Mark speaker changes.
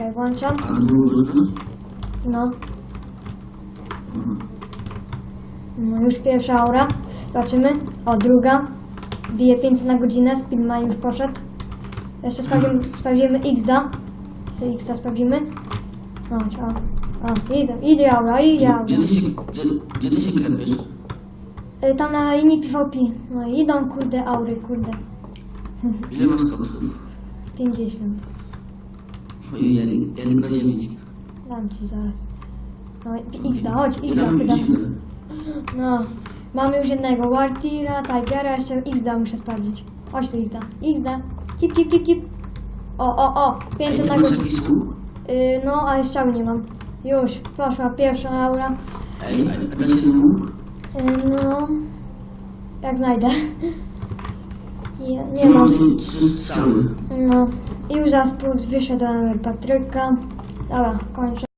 Speaker 1: Czekaj, włączam.
Speaker 2: A?
Speaker 1: No. No już pierwsza aura. Zobaczymy. O, druga. Bije 500 na godzinę, speedma już poszedł. Jeszcze sprawdzimy, sprawdzimy XD. Czy XD sprawdzimy? No, o, o, idzie, idzie aura, idzie aura.
Speaker 2: Gdzie ty się, gdzie, gdzie ty się klepiesz?
Speaker 1: Y, Tam na linii PvP. No i idą, kurde, aury, kurde.
Speaker 2: Ile masz koksów?
Speaker 1: 50.
Speaker 2: Ja tylko 9.
Speaker 1: Dam ci zaraz. No i XD, chodź, XD
Speaker 2: Dam mi
Speaker 1: pytam.
Speaker 2: siłę.
Speaker 1: No, mamy już jednego Wartira, Tigera, jeszcze XD muszę sprawdzić. Chodź tu XD. XD. Kip, kip, kip, kip. O, o, o,
Speaker 2: Ej,
Speaker 1: 500
Speaker 2: ty
Speaker 1: na
Speaker 2: masz
Speaker 1: godzinę.
Speaker 2: jakiś łuk?
Speaker 1: Yy, no, ale strzału nie mam. Już, poszła pierwsza aura.
Speaker 2: Ej, a, a da się ten łuk?
Speaker 1: Yy, no, jak znajdę. Nie, nie
Speaker 2: strzały.
Speaker 1: No, i już zaraz wyszedłem Patryka. Dobra, kończę.